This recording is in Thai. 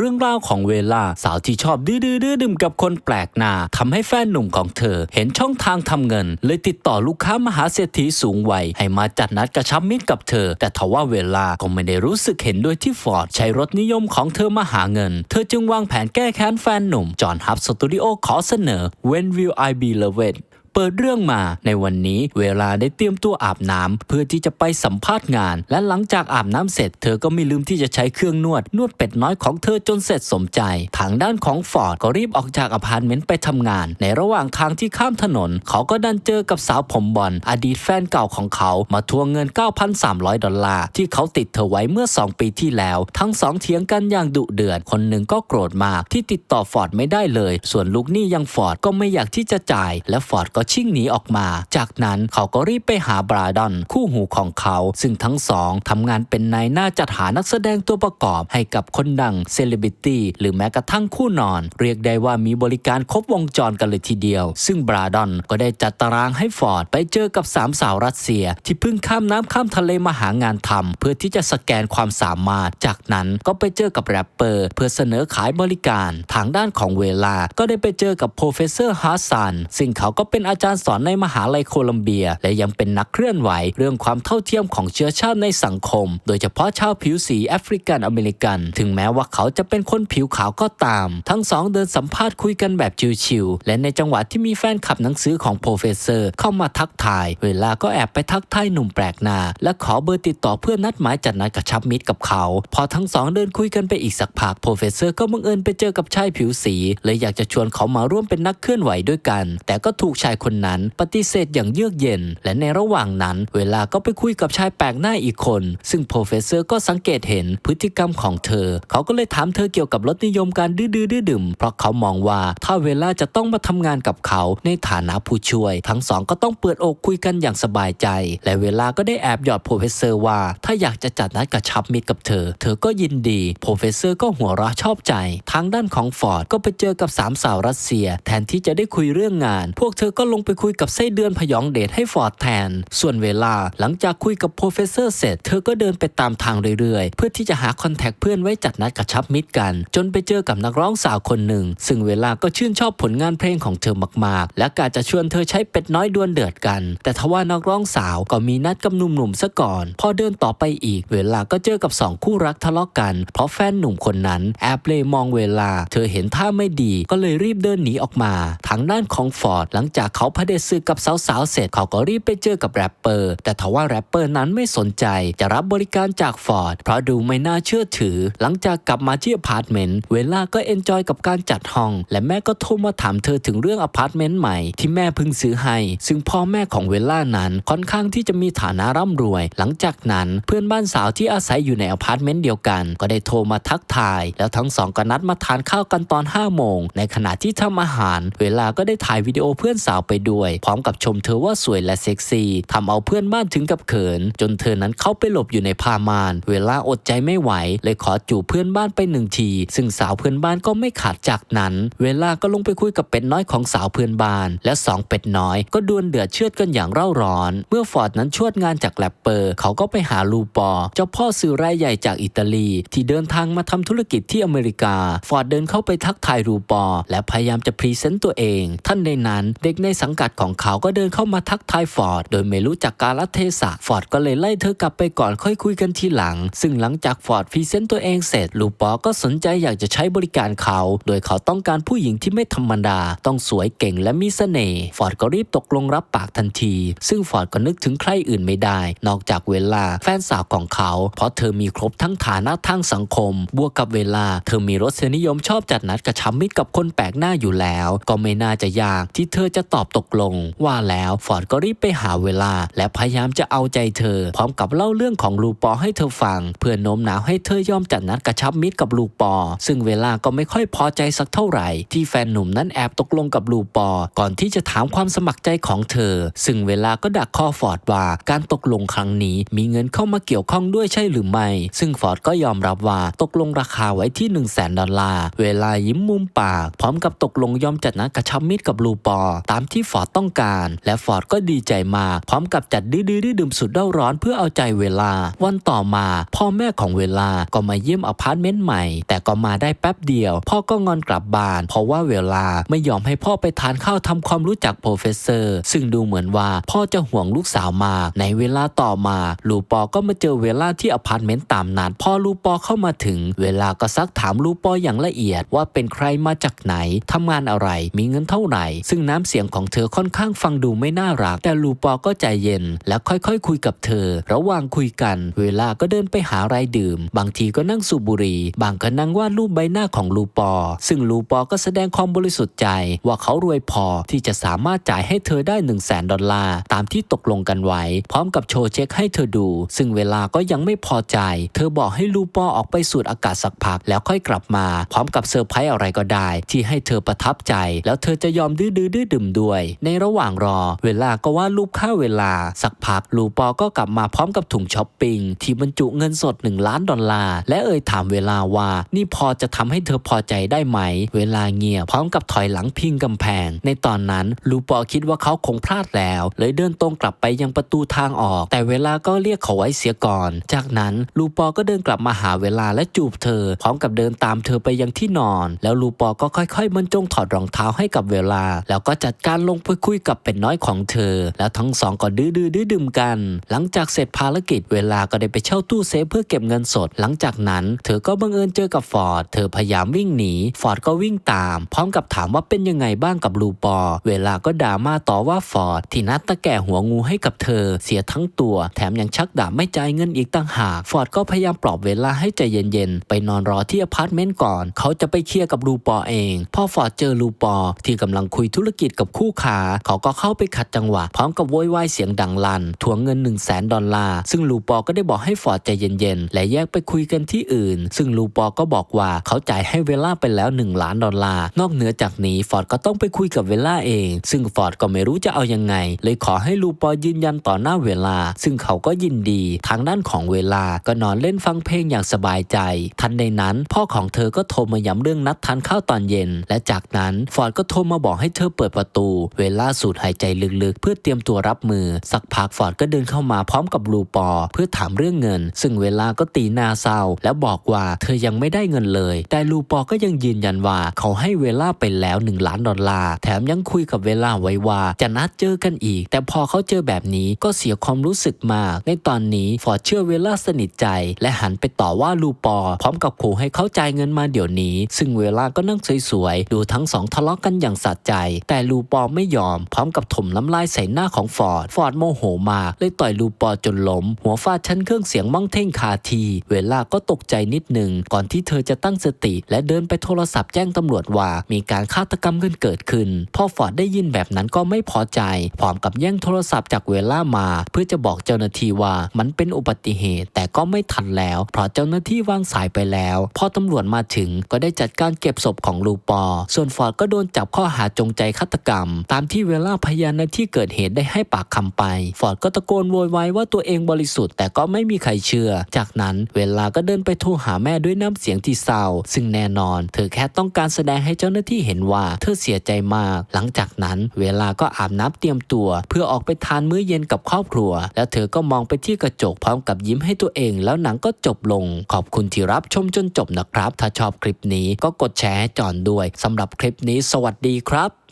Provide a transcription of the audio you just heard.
เรื่องราวของเวลาสาวที่ชอบดื้อดื้อดื้อดื่มกับคนแปลกหน้าทำให้แฟนหนุ่มของเธอ เห็นช่องทางทำเงิน เลยติดต่อลูกค้ามหาเศรษฐีสูงวัยให้มาจัดนัดกระชับมิตรกับเธอ แต่ทว่าเวลาก็ไม่ได้รู้สึกเห็นด้วยที่ฟอร์ดใช้รถนิยมของเธอมาหาเงิน เธอจึงวางแผนแก้แค้นแฟนหนุ่มจอห์นฮับสตูดิโอขอเสนอ When Will I Be Loved ปิดเรื่องมา ในวันนี้เวลาได้เตรียมตัวอาบน้ำเพื่อที่จะไปสัมภาษณ์งาน และหลังจากอาบน้ำเสร็จ เธอก็ไม่ลืมที่จะใช้เครื่องนวด นวดเป็ดน้อยของเธอจนเสร็จสมใจ ทางด้านของฟอร์ดก็รีบออกจากอพาร์ตเมนต์ไปทำงาน ในระหว่างทางที่ข้ามถนน เขาก็ดันเจอกับสาวผมบอลอดีตแฟนเก่าของเขามาทวงเงิน 9,300 ดอลลาร์ที่เขาติดเธอไว้เมื่อ 2 ปีที่แล้ว ทั้งสองเถียงกันอย่างดุเดือดคนหนึ่งก็โกรธมากที่ติดต่อฟอร์ดไม่ได้เลย ส่วนลูกหนี้ยังฟอร์ดก็ไม่อยากที่จะจ่าย และฟอร์ดก็ชิ่งหนีออกมา จากนั้นเขาก็รีบไปหาบราดอนคู่หูของเขา ซึ่งทั้งสองทำงานเป็นนายหน้าจัดหานักแสดงตัวประกอบให้กับคนดังเซเลบริตี้หรือแม้กระทั่งคู่นอน เรียกได้ว่ามีบริการครบวงจรกันเลยทีเดียว ซึ่งบราดอนก็ได้จัดตารางให้ฟอร์ดไปเจอกับสามสาวรัสเซีย ที่เพิ่งข้ามน้ำข้ามทะเลมาหางานทำเพื่อที่จะสแกนความสามารถ จากนั้นก็ไปเจอกับแรปเปอร์ เพื่อเสนอขายบริการ ทางด้านของเวลาก็ได้ไปเจอกับโปรเฟสเซอร์ฮาสันซึ่งเขาก็เป็นอาจารย์สอนในมหาลัยโคลัมเบีย และยังเป็นนักเคลื่อนไหว เรื่องความเท่าเทียมของเชื้อชาติในสังคม โดยเฉพาะชาวผิวสีแอฟริกันอเมริกัน ถึงแม้ว่าเขาจะเป็นคนผิวขาวก็ตาม ทั้งสองเดินสัมภาษณ์คุยกันแบบชิวๆและในจังหวะที่มีแฟนคลับหนังสือของโปรเฟสเซอร์เข้ามาทักทาย เวลาก็แอบไปทักทายหนุ่มแปลกหน้า และขอเบอร์ติดต่อเพื่อนัดหมายจัดนัดกระชับมิตรกับเขา พอทั้งสองเดินคุยกันไปอีกสักพักโปรเฟสเซอร์ก็บังเอิญไปเจอกับชายผิวสีเลยอยากจะชวนเขามาร่วมเป็นนักเคลื่อนไหวด้วยกัน แต่ก็ถูกชายคนนั้นปฏิเสธอย่างเยือกเย็น และในระหว่างนั้น เวลาก็ไปคุยกับชายแปลกหน้าอีกคน ซึ่งโปรเฟสเซอร์ก็สังเกตเห็นพฤติกรรมของเธอ เขาก็เลยถามเธอเกี่ยวกับรสนิยมการดื้อดื้อดื้อดื่ม เพราะเขามองว่าถ้าเวลาจะต้องมาทำงานกับเขาในฐานะผู้ช่วย ทั้งสองก็ต้องเปิดอกคุยกันอย่างสบายใจ และเวลาก็ได้แอบหยอดโปรเฟสเซอร์ว่า ถ้าอยากจะจัดนัดกระชับมิตรกับเธอ เธอก็ยินดีโปรเฟสเซอร์ก็หัวเราะชอบใจ ทางด้านของฟอร์ดก็ไปเจอกับสามสาวรัสเซีย แทนที่จะได้คุยเรื่องงาน พวกเธอก็ลงไปคุยกับไส้เดือนพยองเดชให้ฟอร์ดแทน ส่วนเวลาหลังจากคุยกับโปรเฟสเซอร์เสร็จ เธอก็เดินไปตามทางเรื่อยๆ เพื่อที่จะหาคอนแทคเพื่อนไว้จัดนัดกระชับมิตรกัน จนไปเจอกับนักร้องสาวคนหนึ่ง ซึ่งเวลาก็ชื่นชอบผลงานเพลงของเธอมากๆ และกาจะชวนเธอใช้เป็ดน้อยดวลเดือดกัน แต่ทว่านักร้องสาวก็มีนัดกับหนุ่มๆซะก่อน พอเดินต่อไปอีก เวลาก็เจอกับสองคู่รักทะเลาะกัน เพราะแฟนหนุ่มคนนั้นแอบเลมองเวลา เธอเห็นท่าไม่ดีก็เลยรีบเดินหนีออกมาทางด้านของฟอร์ดหลังจากเขาพเดศึกกับสาวๆเสร็จเขาก็รีบไปเจอกับแรปเปอร์ แต่ทว่าแรปเปอร์นั้นไม่สนใจจะรับบริการจากฟอร์ดเพราะดูไม่น่าเชื่อถือ หลังจากกลับมาที่อพาร์ตเมนต์เวลาก็เอนจอยกับการจัดห้อง และแม่ก็โทรมาถามเธอถึงเรื่องอพาร์ตเมนต์ใหม่ที่แม่เพิ่งซื้อให้ ซึ่งพ่อแม่ของเวลานั้นค่อนข้างที่จะมีฐานะร่ำรวย หลังจากนั้นเพื่อนบ้านสาวที่อาศัยอยู่ในอพาร์ตเมนต์เดียวกัน ก็ได้โทรมาทักทาย แล้วทั้งสองก็นัดมาทานข้าวกันตอน5โมงในขณะที่ทำอาหาร เวลาก็ได้ถ่ายวิดีโอเพื่อนสาวไปด้วย พร้อมกับชมเธอว่าสวยและเซ็กซี่ทำเอาเพื่อนบ้านถึงกับเขิน จนเธอนั้นเข้าไปหลบอยู่ในผ้าม่าน เวลาอดใจไม่ไหว เลยขอจูบเพื่อนบ้านไปหนึ่งที ซึ่งสาวเพื่อนบ้านก็ไม่ขาดจากนั้น เวลาก็ลงไปคุยกับเป็ดน้อยของสาวเพื่อนบ้าน และสองเป็ดน้อย ก็ดวลเดือดเชือดกันอย่างเร่าร้อน เมื่อฟอร์ดนั้นชวดงานจากแรปเปอร์ เขาก็ไปหาลูปอ เจ้าพ่อสื่อรายใหญ่จากอิตาลี ที่เดินทางมาทำธุรกิจที่อเมริกา ฟอร์ดเดินเข้าไปทักทายลูปอ และพยายามจะพรีเซนต์ตัวเอง ท่านในนั้นเด็กในสังกัดของเขาก็เดินเข้ามาทักทายฟอร์ดโดยไม่รู้จักกาลเทศะฟอร์ดก็เลยไล่เธอกลับไปก่อนค่อยคุยกันทีหลัง ซึ่งหลังจากฟอร์ดพรีเซนต์ตัวเองเสร็จลูปอก็สนใจอยากจะใช้บริการเขา โดยเขาต้องการผู้หญิงที่ไม่ธรรมดา ต้องสวยเก่งและมีเสน่ห์ฟอร์ดก็รีบตกลงรับปากทันที ซึ่งฟอร์ดก็นึกถึงใครอื่นไม่ได้ นอกจากเวลาแฟนสาวของเขา เพราะเธอมีครบทั้งฐานะทางสังคม บวกกับเวลา เธอมีรสนิยมชอบจัดนัดกระชับมิตรกับคนแปลกหน้าอยู่แล้ว ก็ไม่น่าจะยากที่เธอจะตอบตกลง ว่าแล้วฟอร์ดก็รีบไปหาเวลา และพยายามจะเอาใจเธอ พร้อมกับเล่าเรื่องของลูปอให้เธอฟัง เพื่อโน้มน้าวให้เธอยอมจัดนัดกระชับมิตรกับลูปอ ซึ่งเวลาก็ไม่ค่อยพอใจสักเท่าไหร่ ที่แฟนหนุ่มนั้นแอบตกลงกับลูปอ ก่อนที่จะถามความสมัครใจของเธอ ซึ่งเวลาก็ดักคอฟอร์ดว่าการตกลงครั้งนี้มีเงินเข้ามาเกี่ยวข้องด้วยใช่หรือไม่ ซึ่งฟอร์ดก็ยอมรับว่าตกลงราคาไว้ที่ 1 0 0 0 0แสนดอลลาร์ เวลายิ้มมุมปาก พร้อมกับตกลงยอมจัดนัดกระชับมิตรกับลูปอ ตามที่ที่ฟอร์ดต้องการ และฟอร์ดก็ดีใจมาก พร้อมกับจัดดื้อดื้อดื่มสุดเร่าร้อนเพื่อเอาใจเวลา วันต่อมาพ่อแม่ของเวลาก็มาเยี่ยมอพาร์ตเมนต์ใหม่ แต่ก็มาได้แป๊บเดียว พ่อก็งอนกลับบ้าน เพราะว่าเวลาไม่ยอมให้พ่อไปทานข้าวทำความรู้จักโปรเฟสเซอร์ซึ่งดูเหมือนว่าพ่อจะห่วงลูกสาวมากในเวลาต่อมาลูปอก็มาเจอเวลาที่อพาร์ตเมนต์ตามนัดพอลูปอเข้ามาถึง เวลาก็ซักถามลูปออย่างละเอียด ว่าเป็นใครมาจากไหนทำงานอะไรมีเงินเท่าไหร่ ซึ่งน้ำเสียงของเธอค่อนข้างฟังดูไม่น่ารัก แต่ลูปอก็ใจเย็น และค่อยๆคุยกับเธอ ระหว่างคุยกัน เวลาก็เดินไปหาอะไรดื่ม บางทีก็นั่งสูบบุหรี่บางก็นั่งวาดรูปใบหน้าของลูปอ ซึ่งลูปอก็แสดงความบริสุทธิ์ใจ ว่าเขารวยพอที่จะสามารถจ่ายให้เธอได้ 1 0 0 0 0แสนดอลลาร์ตามที่ตกลงกันไว้ พร้อมกับโชว์เช็คให้เธอดู ซึ่งเวลาก็ยังไม่พอใจ เธอบอกให้ลูปอออกไปสูดอากาศสักพัก แล้วค่อยกลับมา พร้อมกับเซอร์ไพรส์อะไรก็ได้ ที่ให้เธอประทับใจ แล้วเธอจะยอมดื้อดื้อดื้อดื่มด้วย ในระหว่างรอ เวลาก็ว่ารูปค่าเวลา สักพักลูปอก็กลับมาพร้อมกับถุงช้อปปิ้งที่บรรจุเงินสด 1 ล้านดอลลาร์และเอ่ยถามเวลาว่า นี่พอจะทำให้เธอพอใจได้ไหม เวลาเงียบพร้อมกับถอยหลังพิงกำแพง ในตอนนั้นลูปอคิดว่าเขาคงพลาดแล้ว เลยเดินตรงกลับไปยังประตูทางออก แต่เวลาก็เรียกเขาไว้เสียก่อน จากนั้นลูปอก็เดินกลับมาหาเวลาและจูบเธอ พร้อมกับเดินตามเธอไปยังที่นอน แล้วลูปอก็ค่อยๆบรรจงถอดรองเท้าให้กับเวลา แล้วก็จัดการลงไปคุยกับเป็ดน้อยของเธอ แล้วทั้งสองก็ดื้อดื้อดื้อดื่มกัน หลังจากเสร็จภารกิจเวลาก็ได้ไปเช่าตู้เซฟเพื่อเก็บเงินสด หลังจากนั้น เธอก็บังเอิญเจอกับฟอร์ดเธอพยายามวิ่งหนีฟอร์ดก็วิ่งตาม พร้อมกับถามว่าเป็นยังไงบ้างกับลูปอ เวลาก็ด่ามาต่อว่าฟอร์ดที่นัดตะแก่หัวงูให้กับเธอ เสียทั้งตัว แถมยังชักดาบไม่จ่ายเงินอีกต่างหากฟอร์ดก็พยายามปลอบเวลาให้ใจเย็นๆไปนอนรอที่อพาร์ตเมนต์ก่อน เขาจะไปเคลียร์กับลูปอเองพอฟอร์ดเจอลูปอที่กำลังคุยธุรกิจกับคู่ค้าเขาก็เข้าไปขัดจังหวะ พร้อมกับโวยวายเสียงดังลั่นทวงเงิน 1 0 0 0 0แสนดอลลาร์ ซึ่งลูปอก็ได้บอกให้ฟอร์ดใจเย็นๆ และแยกไปคุยกันที่อื่น ซึ่งลูปอก็บอกว่าเขาจ่ายให้เวลาไปแล้ว 1 ล้านดอลลาร์ นอกเหนือจากนี้ฟอร์ดก็ต้องไปคุยกับเวลาเอง ซึ่งฟอร์ดก็ไม่รู้จะเอายังไง เลยขอให้ลูปอยืนยันต่อหน้าเวลา ซึ่งเขาก็ยินดี ทางด้านของเวลาก็นอนเล่นฟังเพลงอย่างสบายใจ ทันใดนั้น พ่อของเธอก็โทรมาย้ำเรื่องนัดทานข้าวตอนเย็น และจากนั้นฟอร์ดก็โทรมาบอกให้เธอเปิดประตูเวลาสูดหายใจลึกๆ เพื่อเตรียมตัวรับมือ สักพักฟอร์ดก็เดินเข้ามาพร้อมกับลูปอ เพื่อถามเรื่องเงิน ซึ่งเวลาก็ตีหน้าเศร้า แล้วบอกว่าเธอยังไม่ได้เงินเลย แต่ลูปอก็ยังยืนยันว่าเขาให้เวลาไปแล้ว 1 ล้านดอลลาร์แถมยังคุยกับเวลาไว้ว่าจะนัดเจอกันอีก แต่พอเขาเจอแบบนี้ก็เสียความรู้สึกมาก ในตอนนี้ฟอร์ดเชื่อเวลาสนิทใจ และหันไปต่อว่าลูปอ พร้อมกับขู่ให้เขาจ่ายเงินมาเดี๋ยวนี้ ซึ่งเวลาก็นั่งสวยๆดูทั้งสองทะเลาะกันอย่างสะใจ แต่ลูปอไม่ยอม พร้อมกับถมน้ำลายใส่หน้าของฟอร์ด ฟอร์ดโมโหมาเลยต่อยลูปอจนล้ม หัวฟาดชั้นเครื่องเสียงมั่งเท่งคาที เวลาก็ตกใจนิดหนึ่ง ก่อนที่เธอจะตั้งสติ และเดินไปโทรศัพท์แจ้งตำรวจว่า มีการฆาตกรรมกันเกิดขึ้น พ่อฟอร์ดได้ยินแบบนั้นก็ไม่พอใจ พร้อมกับแย่งโทรศัพท์จากเวลามา เพื่อจะบอกเจ้าหน้าที่ว่ามันเป็นอุบัติเหตุ แต่ก็ไม่ทันแล้ว เพราะเจ้าหน้าที่วางสายไปแล้ว พอตำรวจมาถึงก็ได้จัดการเก็บศพของลูปอ ส่วนฟอร์ดก็โดนจับข้อหาจงใจฆาตกรรมตามที่เวลาพยานในที่เกิดเหตุได้ให้ปากคำไป ฟอร์ดก็ตะโกนโวยวายว่าตัวเองบริสุทธิ์แต่ก็ไม่มีใครเชื่อ จากนั้นเวลาก็เดินไปโทรหาแม่ด้วยน้ำเสียงที่เศร้า ซึ่งแน่นอน เธอแค่ต้องการแสดงให้เจ้าหน้าที่เห็นว่า เธอเสียใจมาก หลังจากนั้นเวลาก็อาบน้ำเตรียมตัว เพื่อออกไปทานมื้อเย็นกับครอบครัว แล้วเธอก็มองไปที่กระจกพร้อมกับยิ้มให้ตัวเอง แล้วหนังก็จบลง ขอบคุณที่รับชมจนจบนะครับ ถ้าชอบคลิปนี้ก็กดแชร์ให้จอนด้วยสำหรับคลิปนี้ สวัสดีครับ